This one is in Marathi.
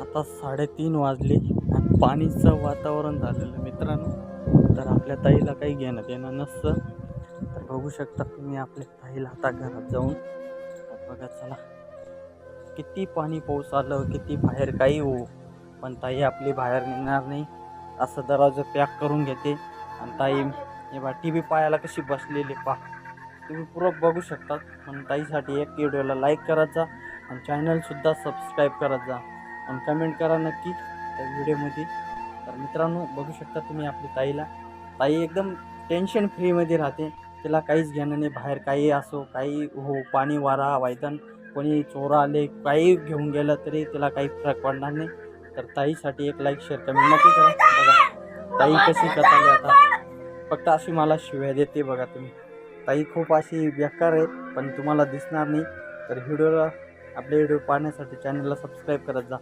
आता साडेतीन वाजले आणि पाणीचं वातावरण झालेलं मित्रांनो. तर आपल्या ताईला काही घेणं देणं नसतं. तर बघू शकता तुम्ही आपल्या ताईला आता घरात जाऊन. बघा चला. किती पाणी पाऊस आलं किती बाहेर काही हो. पण ताई आपली बाहेर निघणार नाही. असं दरवाजा पॅक करून घेते. आणि ताई हे बा टी व्ही पायाला कशी बसलेली पा तुम्ही पूरक बघू शकतात पण ताईसाठी एक व्हिडिओला लाईक करत जा. आणि चॅनलसुद्धा सबस्क्राईब करत जा. आणि कमेंट करा नक्की त्या व्हिडिओमध्ये तर मित्रांनो बघू शकता तुम्ही आपली ताईला. ताई एकदम टेन्शन फ्रीमध्ये राहते. तिला काहीच घेणं नाही बाहेर काही असो काही हो पाणी वारा वायदन कोणी चोरा आले काही घेऊन गेलं तरी तिला काही फरक पडणार नाही. तर ताईसाठी एक लाईक शेअर कमेंट नक्की करा. बघा ताई कशी कथाली आता. फक्त अशी मला शिव्या देते बघा तुम्ही. ताई खूप अशी बेकार आहे पण तुम्हाला दिसणार नाही. तर व्हिडिओला आपले व्हिडिओ पाहण्यासाठी चॅनलला सबस्क्राईब करत जा.